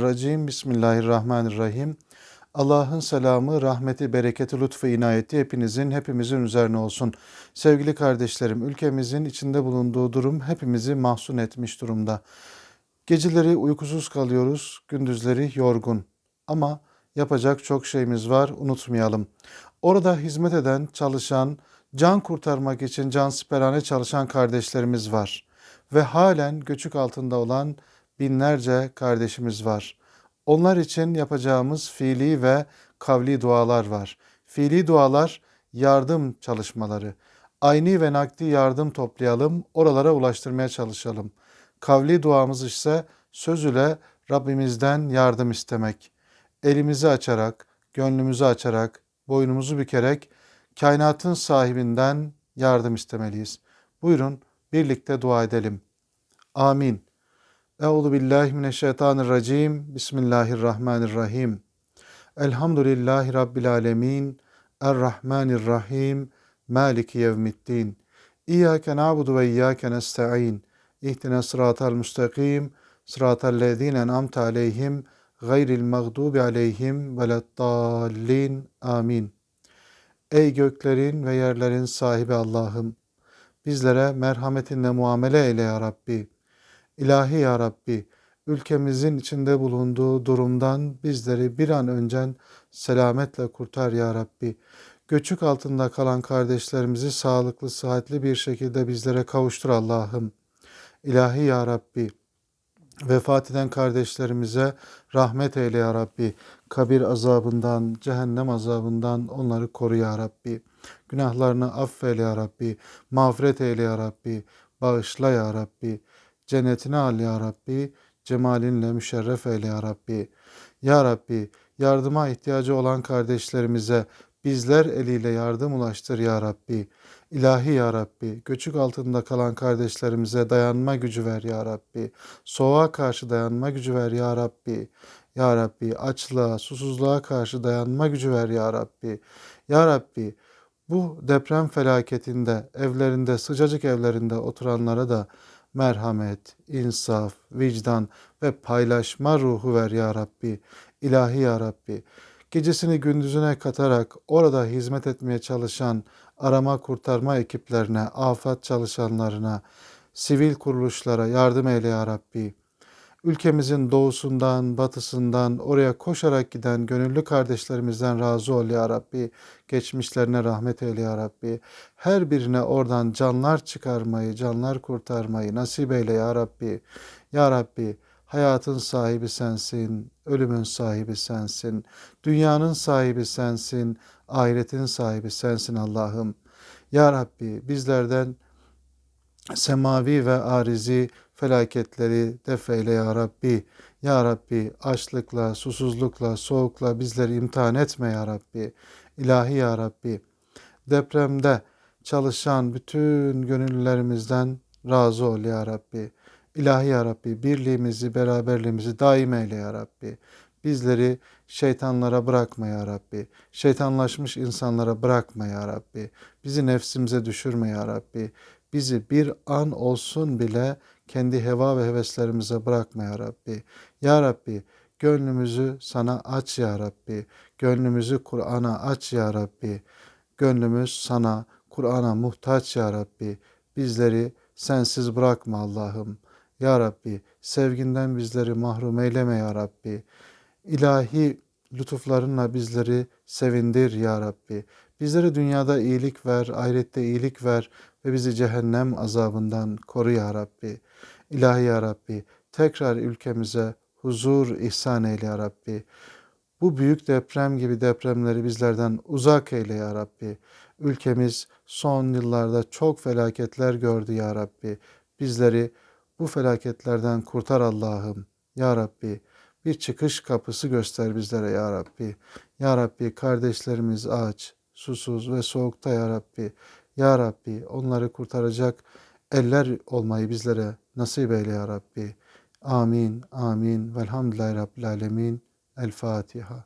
Racim Bismillahirrahmanirrahim. Allah'ın selamı, rahmeti, bereketi, lütfu, inayeti hepinizin, hepimizin üzerine olsun. Sevgili kardeşlerim, ülkemizin içinde bulunduğu durum hepimizi mahzun etmiş durumda. Geceleri uykusuz kalıyoruz, gündüzleri yorgun. Ama yapacak çok şeyimiz var, unutmayalım. Orada hizmet eden, çalışan, can kurtarmak için can siperhane çalışan kardeşlerimiz var. Ve halen göçük altında olan binlerce kardeşimiz var. Onlar için yapacağımız fiili ve kavli dualar var. Fiili dualar yardım çalışmaları. Ayni ve nakdi yardım toplayalım, oralara ulaştırmaya çalışalım. Kavli duamız ise söz ile Rabbimizden yardım istemek. Elimizi açarak, gönlümüzü açarak, boynumuzu bükerek kainatın sahibinden yardım istemeliyiz. Buyurun birlikte dua edelim. Amin. Euzu billahi mineşşeytanirracim. Bismillahirrahmanirrahim. Elhamdülillahi rabbil alamin. Errahmanirrahim. Maliki yevmiddin. İyyake na'budu ve iyyake nestaîn. İhdina sıratal müstakim. Sıratal lezîne en'amte aleyhim gayril mağdubi aleyhim veleddallin. Amin. Ey göklerin ve yerlerin sahibi Allah'ım, bizlere merhametinle muamele eyle ya Rabbi. İlahi ya Rabbi, ülkemizin içinde bulunduğu durumdan bizleri bir an öncen selametle kurtar ya Rabbi. Göçük altında kalan kardeşlerimizi sağlıklı, sıhhatli bir şekilde bizlere kavuştur Allah'ım. İlahi ya Rabbi, vefat eden kardeşlerimize rahmet eyle ya Rabbi. Kabir azabından, cehennem azabından onları koru ya Rabbi. Günahlarını affeyle ya Rabbi. Mağfiret eyle ya Rabbi. Bağışla ya Rabbi. Cennetine al ya Rabbi. Cemalinle müşerref eyle ya Rabbi. Ya Rabbi yardıma ihtiyacı olan kardeşlerimize bizler eliyle yardım ulaştır ya Rabbi. İlahi ya Rabbi, göçük altında kalan kardeşlerimize dayanma gücü ver ya Rabbi. Soğuğa karşı dayanma gücü ver ya Rabbi. Ya Rabbi açlığa, susuzluğa karşı dayanma gücü ver ya Rabbi. Ya Rabbi bu deprem felaketinde evlerinde sıcacık evlerinde oturanlara da merhamet, insaf, vicdan ve paylaşma ruhu ver ya Rabbi. İlahi ya Rabbi. Gecesini gündüzüne katarak orada hizmet etmeye çalışan arama kurtarma ekiplerine, afet çalışanlarına, sivil kuruluşlara yardım eyle ya Rabbi. Ülkemizin doğusundan, batısından oraya koşarak giden gönüllü kardeşlerimizden razı ol ya Rabbi. Geçmişlerine rahmet eyle ya Rabbi. Her birine oradan canlar çıkarmayı, canlar kurtarmayı nasip eyle ya Rabbi. Ya Rabbi hayatın sahibi sensin, ölümün sahibi sensin, dünyanın sahibi sensin, ahiretin sahibi sensin Allah'ım. Ya Rabbi bizlerden semavi ve arizi felaketleri defeyle ya Rabbi. Ya Rabbi açlıkla, susuzlukla, soğukla bizleri imtihan etme ya Rabbi. İlahi ya Rabbi. Depremde çalışan bütün gönüllülerimizden razı ol ya Rabbi. İlahi ya Rabbi birliğimizi, beraberliğimizi daim eyle ya Rabbi. Bizleri şeytanlara bırakma ya Rabbi. Şeytanlaşmış insanlara bırakma ya Rabbi. Bizi nefsimize düşürme ya Rabbi. Bizi bir an olsun bile kendi heva ve heveslerimize bırakma ya Rabbi. Ya Rabbi gönlümüzü sana aç ya Rabbi. Gönlümüzü Kur'an'a aç ya Rabbi. Gönlümüz sana, Kur'an'a muhtaç ya Rabbi. Bizleri sensiz bırakma Allah'ım. Ya Rabbi sevginden bizleri mahrum eyleme ya Rabbi. İlahi lütuflarınla bizleri sevindir ya Rabbi. Bizlere dünyada iyilik ver, ahirette iyilik ver ve bizi cehennem azabından koru ya Rabbi. İlahi ya Rabbi tekrar ülkemize huzur ihsan eyle ya Rabbi. Bu büyük deprem gibi depremleri bizlerden uzak eyle ya Rabbi. Ülkemiz son yıllarda çok felaketler gördü ya Rabbi. Bizleri bu felaketlerden kurtar Allah'ım. Ya Rabbi bir çıkış kapısı göster bizlere ya Rabbi. Ya Rabbi kardeşlerimiz aç, susuz ve soğukta ya Rabbi. Ya Rabbi onları kurtaracak eller olmayı bizlere nasip eyle ya Rabbi. Amin, amin. Velhamdülillahi Rabbil Alemin. El Fatiha.